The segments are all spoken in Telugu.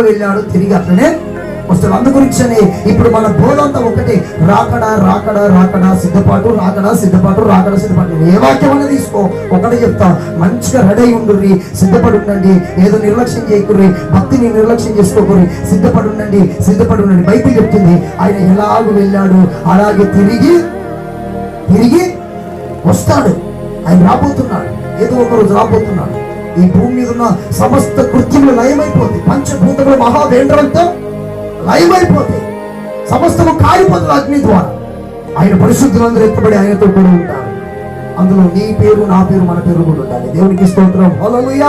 వెళ్ళాడు తిరిగి అట్లనే వస్తాడు. అందు గురించని ఇప్పుడు మన బోధంతా ఒకటి. రాకడా రాకడా రాకడా సిద్ధపాటు రాకడా సిద్ధపాటు రాకడా సిద్ధపాటు. ఏ వాక్యం అన్న తీసుకో. ఒకటే చెప్తా. మంచిగా రెడీ ఉండుర్రి. సిద్ధపడి ఉండండి ఏదో నిర్లక్ష్యం చేయకుర్రి. భక్తిని నిర్లక్ష్యం చేసుకోకుర్రి. సిద్ధపడి ఉండండి సిద్ధపడి ఉండండి బైబిల్ చెప్తుంది. ఆయన ఎలాగూ వెళ్ళాడు. అలాగే తిరిగి తిరిగి వస్తాడు. ఆయన రాబోతున్నాడు. ఏదో ఒక రోజు రాబోతున్నాడు. ఈ భూమి మీద ఉన్న సమస్త కృత్యములు లయమైపోతాయి పంచభూతములు మహావేంద్రంతో లయమైపోతాయి సమస్తము కాలిపోతుంది అగ్ని ద్వారా. ఆయన పరిశుద్ధులందరూ ఎత్తబడి ఆయనతో కూడా ఉంటారు. అందులో నీ పేరు నా పేరు మన పేరు కూడా ఉండాలి. దేవునికి స్తోత్రం. హల్లెలూయా.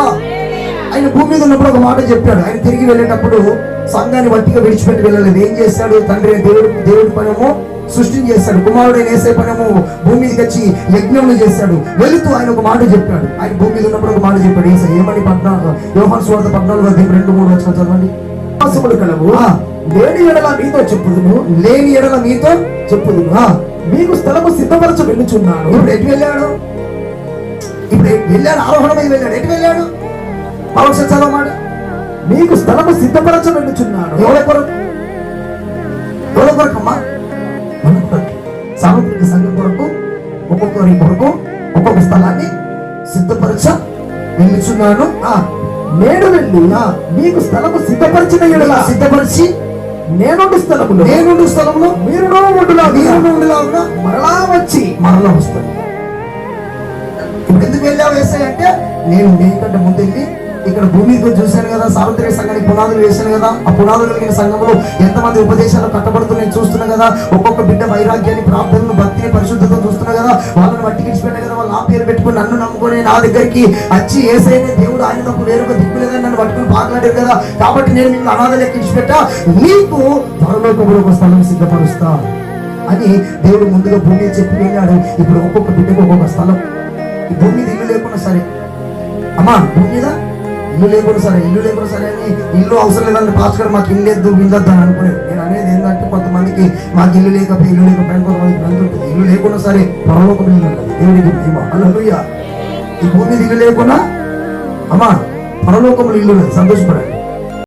ఆయన భూమి మీద ఉన్నప్పుడు ఒక మాట చెప్పాడు. ఆయన తిరిగి వెళ్ళేటప్పుడు సంఘాన్ని వట్టిగా విడిచిపెట్టి వెళ్ళలేదు. ఏం చేశాడు తండ్రి దేవుడు దేవుడి పనము సృష్టిని చేశాడు కుమారుడైన వేసే పనము భూమి మీదకి వచ్చి యజ్ఞములు చేశాడు వెళుతూ ఆయన ఒక మాట చెప్పాడు. ఆయన భూమి మీద ఉన్నప్పుడు ఒక మాట చెప్పాడు. ఏసా ఏమని పద్నాలుగు? యోహాన్ స్వార్థ పద్నాలుగు అధ్యాయం రెండు మూడు వచ్చిన చదవండి. విశ్వాసములు కలవు. లేని ఎడల మీతో చెప్పుదును. లేని ఎడల మీతో చెప్పుదును. మీకు స్థలము సిద్ధపరచ వెళ్ళుచున్నాను. ఇప్పుడు ఎటు వెళ్ళాడు? ఇప్పుడు వెళ్ళాడు? ఆరోహణమై వెళ్ళాడు. ఎటు వెళ్ళాడు? మరొకసారి చదవమాట మీకు స్థలము సిద్ధపరచ వెళ్ళుచున్నాను. ఎవరి కొరకు? ఎవరి కొరకు అమ్మా మన కొరకు. సార్వత్రిక సంఘం కొరకు ఒక్కొక్కరి కొరకు ఒక్కొక్క స్థలాన్ని సిద్ధపరచ వెళ్ళుచున్నాను. ఆ, నేను వెళ్ళి. మీకు స్థలము సిద్ధపరిచిన ఎడల సిద్ధపరిచి నేనుండు స్థలములో నేనుండు స్థలంలో మీరు ఉండులా మీరు ఉండేలాగా మరలా వచ్చి మరలా ఇప్పుడు ఎందుకు వెళ్ళావు వేసాయి అంటే నేను నీకంటే ముందు వెళ్ళి ఇక్కడ భూమి చూశాను కదా సార్వత్రిక సంఘానికి పునాదులు వేశాను కదా. ఆ పునాదులు కలిగిన సంఘంలో ఎంతమంది ఉపదేశాలు కట్టబడుతూ నేను చూస్తున్నా కదా. ఒక్కొక్క బిడ్డ వైరాగ్యాన్ని ప్రార్థనను భక్తిని పరిశుద్ధత చూస్తున్నా కదా. వాళ్ళని పట్టికించిపోయినా కదా వాళ్ళు నా పేరు పెట్టుకుని నన్ను నమ్ముకొని నా దగ్గరికి వచ్చి ఏసైనా దేవుడు ఆయన తప్పు వేరొక దిక్కు లేదని నన్ను పట్టుకుని పాకలాడారు కదా. కాబట్టి నేను నిన్ను అనాథ లెక్క నీకు పరలోకంలో ఒక స్థలం సిద్ధపరుస్తా అని దేవుడు ముందుగా భూమి చెప్పి వెళ్ళాడు. ఇప్పుడు ఒక్కొక్క బిడ్డకు ఒక్కొక్క స్థలం. ఈ భూమి మీద ఇల్లు లేకుండా సరే. అమ్మా భూమి మీద ఇల్లు లేకుండా సరే ఇల్లు లేకుండా సరే అని ఇల్లు అవసరం లేదంటే పాస్కర్ మాకు ఇల్లు లేదు విందద్దు అని అనుకునేది నేను అనేది ఏంటంటే కొంతమందికి మాకు ఇల్లు లేకపోతే ఇల్లు లేకపోతే కొంతమందికి బంధు ఉంటుంది. ఇల్లు లేకుండా సరే పరలోకం ఇల్లు ఉంటుంది దేవుడికి మహిమ ఈ భూమి ఇల్లు లేకుండా అమ్మా పరలోకములు ఇల్లు ఉన్నది సంతోషపడండి